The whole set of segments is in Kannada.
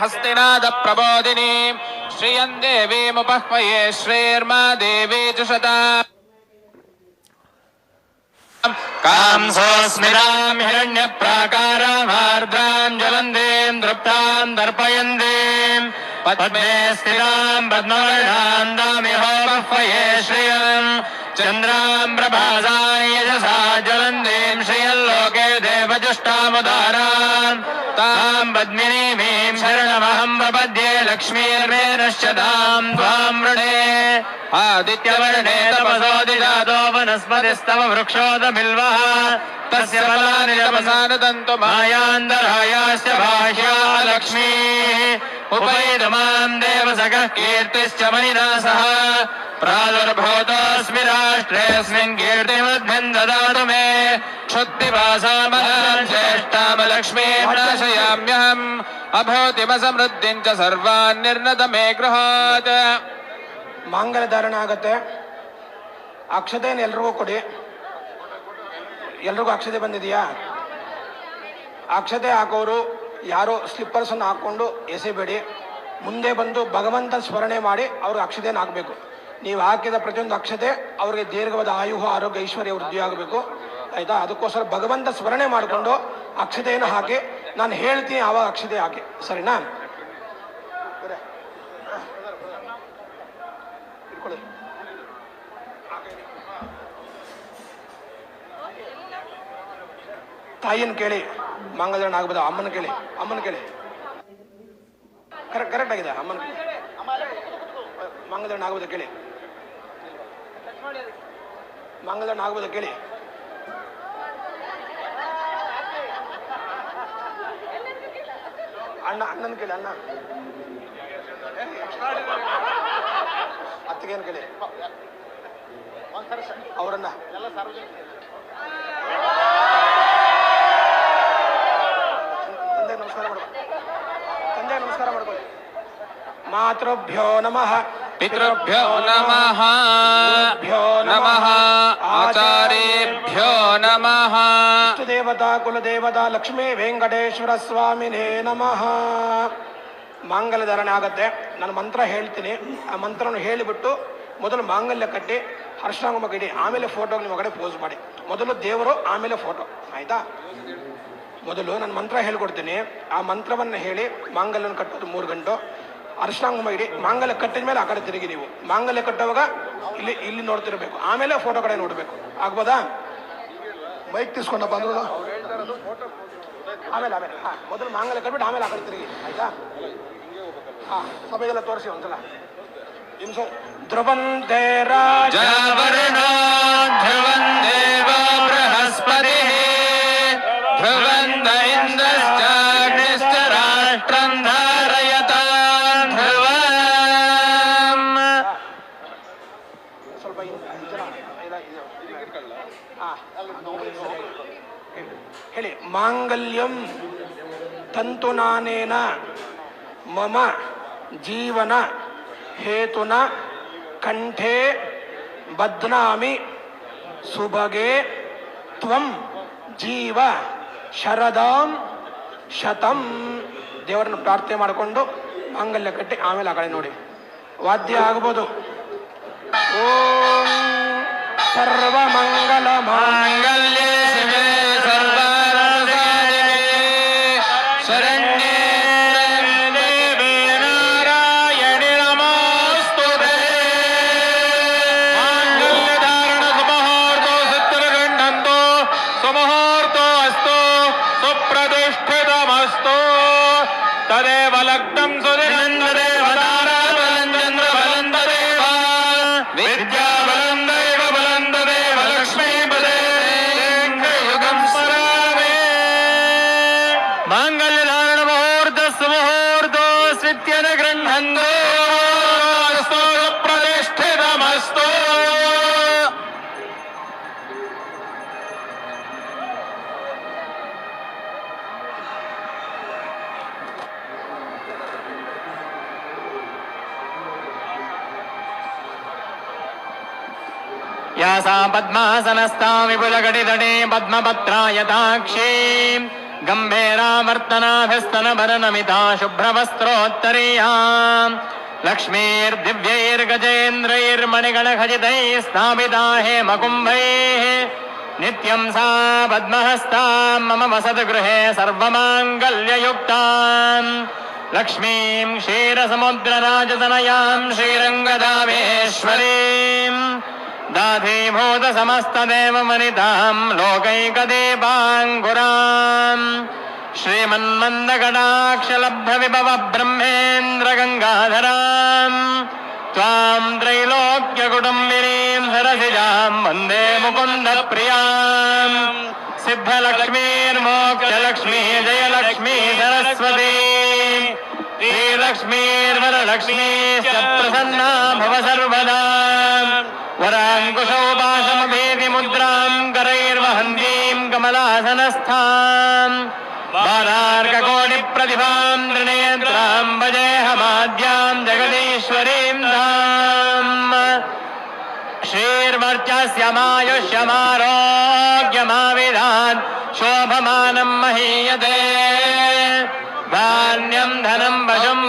हस्तिनाद प्रबोधिनी श्रियं देवीमुपह्वये श्रीर्मा देवी जुषता कांसोऽस्मितां हिरण्यप्राकारामार्द्रां ज्वलन्तीं दृप्तां दर्पयन्तीं पद्मे स्थितां पद्मवर्णां दामिहोपह्वये श्रियम् चन्द्रां प्रभासां यजसा ज्वलन्तीं श्रियल्लोके तामदारान् ताम् पद्मिनीमीम् शरणमहम् प्रपद्ये लक्ष्मीर्मे नश्च ताम् त्वाम् वृणे आदित्यवर्णे तपसोदिजातो वनस्पतिस्तव वृक्षोदमिल्वः। तस्य फलानि तपसानदन्तु मायान्तरायाश्च भाष्या लक्ष्मीः। उपैदमां देवसखः कीर्तिश्च मयिना सह प्रादुर्भूतोऽस्मि राष्ट्रेऽस्मिन् कीर्तिमद्भिन् ददातु मे क्षुत्तिवासामलां ज्येष्ठामलक्ष्मीं नाशयाम्यहम् अभूतिमसमृद्धिम् च सर्वान् निर्नत मे गृहात् ಮಾಂಗಲ್ಯ ಧಾರಣೆ ಆಗತ್ತೆ ಅಕ್ಷತೆಯನ್ನು ಎಲ್ರಿಗೂ ಕೊಡಿ ಎಲ್ರಿಗೂ ಅಕ್ಷತೆ ಬಂದಿದೆಯಾ ಅಕ್ಷತೆ ಹಾಕೋರು ಯಾರು ಸ್ಲಿಪ್ಪರ್ಸನ್ನು ಹಾಕ್ಕೊಂಡು ಎಸೆಬೇಡಿ. ಮುಂದೆ ಬಂದು ಭಗವಂತ ಸ್ಮರಣೆ ಮಾಡಿ ಅವ್ರಿಗೆ ಅಕ್ಷತೆಯನ್ನು ಹಾಕಬೇಕು. ನೀವು ಹಾಕಿದ ಪ್ರತಿಯೊಂದು ಅಕ್ಷತೆ ಅವರಿಗೆ ದೀರ್ಘವಾದ ಆಯುಹ, ಆರೋಗ್ಯ, ಐಶ್ವರ್ಯ, ವೃದ್ಧಿ ಆಗಬೇಕು. ಆಯಿತಾ? ಅದಕ್ಕೋಸ್ಕರ ಭಗವಂತ ಸ್ಮರಣೆ ಮಾಡಿಕೊಂಡು ಅಕ್ಷತೆಯನ್ನು ಹಾಕಿ. ನಾನು ಹೇಳ್ತೀನಿ ಆವಾಗ ಅಕ್ಷತೆ ಹಾಕಿ. ಸರಿನಾ? ತಾಯಿಯನ್ನು ಕೇಳಿ. ಮಂಗಳಧಾರಣ ಆಗ್ಬೋದ ಅಮ್ಮನ ಕೇಳಿ ಅಮ್ಮನ ಕೇಳಿ. ಕರೆಕ್ಟ್ ಕರೆಕ್ಟ್ ಆಗಿದೆ ಅಮ್ಮನ ಮಂಗಳಧಾರಣ ಆಗ್ಬೋದ ಕೇಳಿ. ಮಂಗಳಧಾರಣ ಆಗ್ಬೋದ ಕೇಳಿ. ಅಣ್ಣ ಅಣ್ಣನ ಕೇಳಿ ಅಣ್ಣ. ಅತ್ತಿಗೇನು ಕೇಳಿ. ಅವರನ್ನ. ಮಾತೃಭ್ಯೋ ನಮಃ पितृभ्यो नमः भ्यो नमः आचार्येभ्यो नमः ದೇವತಾ ಕುಲದೇವತಾ ಲಕ್ಷ್ಮೀ ವೆಂಕಟೇಶ್ವರ ಸ್ವಾಮಿನೇ ನಮಃ ಮಾಂಗಲ್ಯ ಧಾರಣೆ ಆಗತ್ತೆ ನಾನು ಮಂತ್ರ ಹೇಳ್ತೀನಿ ಆ ಮಂತ್ರನ ಹೇಳಿಬಿಟ್ಟು ಮೊದಲು ಮಾಂಗಲ್ಯ ಕಟ್ಟಿ ಹರ್ಷಾಂಗಮ ಇಡಿ ಆಮೇಲೆ ಫೋಟೋ ನಿಮ್ಮ ಕಡೆ ಪೋಸ್ ಮಾಡಿ ಮೊದಲು ದೇವರು ಆಮೇಲೆ ಫೋಟೋ ಆಯ್ತಾ ಮೊದಲು ನಾನು ಮಂತ್ರ ಹೇಳ್ಕೊಡ್ತೀನಿ ಆ ಮಂತ್ರವನ್ನು ಹೇಳಿ ಮಾಂಗಲ್ಯನ ಕಟ್ಟೋದು ಮೂರು ಗಂಟು ಅರಿಶಿನ ಕುಂಭ ಇಡಿ, ಮಾಂಗಲ್ಯ ಕಟ್ಟಿದ ಮೇಲೆ ಆ ಕಡೆ ತಿರುಗಿ ನೀವು. ಮಾಂಗಲ್ಯ ಕಟ್ಟುವಾಗ ಇಲ್ಲಿ ಇಲ್ಲಿ ನೋಡ್ತಿರಬೇಕು. ಆಮೇಲೆ ಫೋಟೋ ಕಡೆ ನೋಡಬೇಕು. ಆಗ್ಬೋದಾ? ಬೈಕ್ ತೀಸ್ಕೊಂಡ ಬಂದ್ರು ಆಮೇಲೆ ಆಮೇಲೆ. ಹಾಂ, ಮೊದಲು ಮಾಂಗಲ್ಯ ಕಟ್ಬಿಟ್ಟು ಆಮೇಲೆ ಆ ಕಡೆ ತಿರುಗಿ. ಆಯ್ತಾ? ಹಾಂ, ಸಭೆಗೆಲ್ಲ ತೋರಿಸಿ ಒಂದ್ಸಲ. ನಿಮ್ಸ ಧ್ರುವಂದೇ ರಾಜ ಧ್ರುವಂದೇ ಮಾಂಗಲ್ಯಂ ತಂತುನಾನೇನ ಮಮ ಜೀವನ ಹೇತುನ ಕಂಠೇ ಬದ್ನಾಮಿ ಸುಭಗೆ ತ್ವಂ ಜೀವ ಶರದಾಂ ಶತಂ. ದೇವರನ್ನು ಪ್ರಾರ್ಥನೆ ಮಾಡಿಕೊಂಡು ಮಾಂಗಲ್ಯ ಕಟ್ಟಿ ಆಮೇಲೆ ಆ ಕಡೆ ನೋಡಿ. ವಾದ್ಯ ಆಗ್ಬೋದು. ಓಂ ಸರ್ವ ಮಾಂಗಲ್ಯ Yeah. या सा पद्मासनस्ता विपुलघटितटे पद्मपत्रायताक्षी गम्भीरावर्तनाभिस्तनभरनमिता शुभ्रवस्त्रोत्तरीया लक्ष्मीर्दिव्यैर्गजेन्द्रैर्मणिगणखचितैः स्थापिता हेमकुम्भैः नित्यं सा पद्महस्तां मम वसतगृहे सर्वमाङ्गल्ययुक्ताम् लक्ष्मीं क्षीरसमुद्रराजतनयां श्रीरङ्गदामेश्वरीम् दाधीभूतसमस्तदेवमनिताम् लोकैकदेवाङ्गुराम् श्रीमन्मन्दगडाक्षलब्धविभवब्रह्मेन्द्रगङ्गाधराम् त्वाम् त्रैलोक्यकुटुम्बिनीम् वंदे मुकुन्दप्रियाम् सिद्धलक्ष्मीर्मोक्षलक्ष्मी जयलक्ष्मी सरस्वती श्रीलक्ष्मीर्वरलक्ष्मी च प्रसन्ना भव सर्वदा। वराङ्कुशोपाशमभेदि मुद्राम् करैर्वहन्तीम् कमलासनस्थाम् बालार्ककोटिप्रतिभाम् नृणेत्राम् भजेऽहमाद्याम् जगदीश्वरीम् धाम्। क्षीर्वर्चस्यमायुष्यमारोग्यमाविधान् शोभमानम् महीयते। धान्यं धनम् वशम्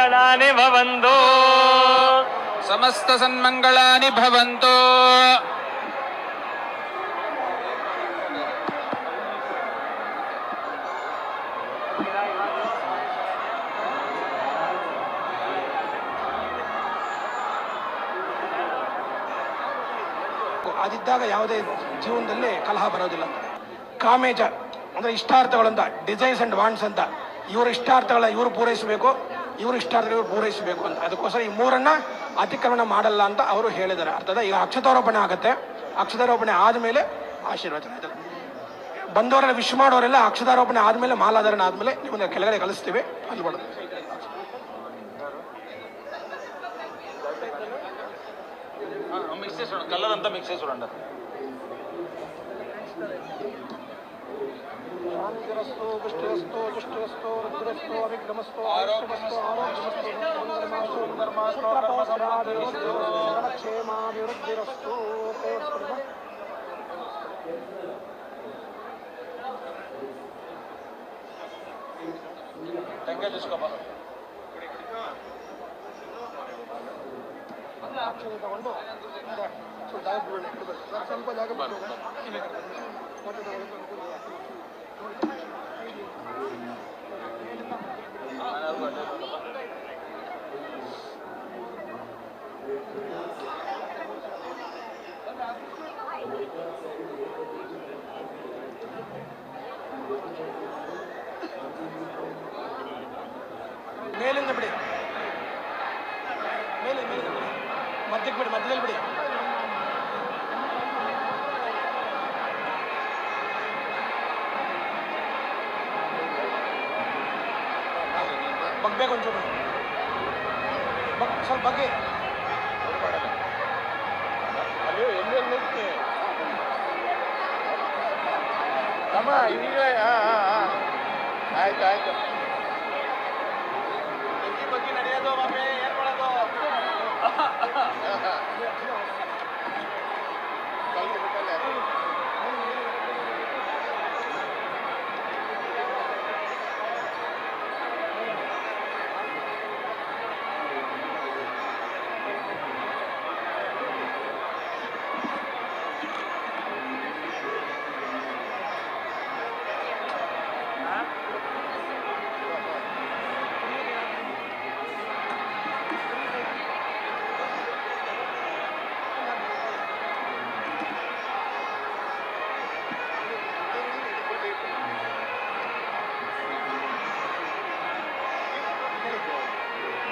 ಸನ್ಮಂಗಳಾನಿ ಸಮಸ್ತ ಸನ್ಮಂಗಳಾನಿ ಭವಂತೋ. ಅದಿದ್ದಾಗ ಯಾವುದೇ ಜೀವನದಲ್ಲಿ ಕಲಹ ಬರೋದಿಲ್ಲ. ಕಾಮೇಜ ಅಂದ್ರೆ ಇಷ್ಟಾರ್ಥಗಳಂತ ಡಿಸೈನ್ಸ್ ಅಂಡ್ ವಾಂಡ್ಸ್ ಅಂತ ಇವ್ರ ಇಷ್ಟಾರ್ಥಗಳ ಇವರು ಪೂರೈಸಬೇಕು. ಇವ್ರ ಇಷ್ಟಾದ್ರೆ ಇವ್ರು ಪೂರೈಸಬೇಕು ಅಂತ. ಅದಕ್ಕೋಸ್ಕರ ಈ ಮೂರನ್ನ ಅತಿಕ್ರಮಣ ಮಾಡಲ್ಲ ಅಂತ ಅವರು ಹೇಳಿದ್ದಾರೆ. ಅರ್ಥದ ಈಗ ಅಕ್ಷತಾರೋಪಣೆ ಆಗುತ್ತೆ. ಅಕ್ಷತಾರೋಪಣೆ ಆದಮೇಲೆ ಆಶೀರ್ವಚನ ಇದೆ ಬಂದವರೆಲ್ಲ ವಿಶ್ ಮಾಡೋರೆಲ್ಲ ಅಕ್ಷತಾರೋಪಣೆ ಆದಮೇಲೆ ಮಾಲಾಧಾರಣ ಆದಮೇಲೆ ನಿಮ್ಮನ್ನ ಕೆಳಗಡೆ ಕಳಿಸ್ತೀವಿ. ಅಲ್ಲಿ ಬಡ ಕಲ್ಲರ್ ಅಂತ शांतिरस्तो दुष्टिरस्तो दुष्टिरस्तो रुद्रस्तो अभिक्रमस्तो आरोग्यमस्तो आरोग्यमस्तो धर्मास्तो धर्मसमाधिरस्तो क्षेमाभिवृद्धिरस्तो टंगे जिसका बना ಅಕ್ಷತೆ ತಗೊಂಡು ಮುಂದೆ ಸ್ವಲ್ಪ ಜಾಗ ಬಿಡೋಣ. ಬಿಡ್ಬೇಕು. ಸರ್, ಸ್ವಲ್ಪ ಜಾಗ ಬಿಟ್ಟು ಮತ್ತೆ ತಗೊಳ್ಳಿ. ಮೇಲಿಂದ ಬಗ್ಬೇಕು ಒಂಚೂರು ಬಗ್ ಸ್ವಲ್ಪ ಬಗ್ಗೆ. ಅಯ್ಯೋ ಎಲ್ಲಿ ಹೋಗ್ತಿ ಅಮ್ಮ ಈಗ ಆಯ್ತು ಆಯ್ತು.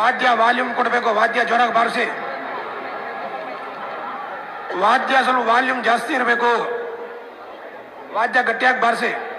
ವಾದ್ಯ ವಾಲ್ಯೂಮ್ ಕೊಡಬೇಕು ವಾದ್ಯ ಜೋರಾಗಿ ಬಾರಿಸಿ. ವಾದ್ಯ ಸ್ವಲ್ಪ ವಾಲ್ಯೂಮ್ ಜಾಸ್ತಿ ಇರಬೇಕು. ವಾದ್ಯ ಗಟ್ಟಿಯಾಗಿ ಬಾರಿಸಿ.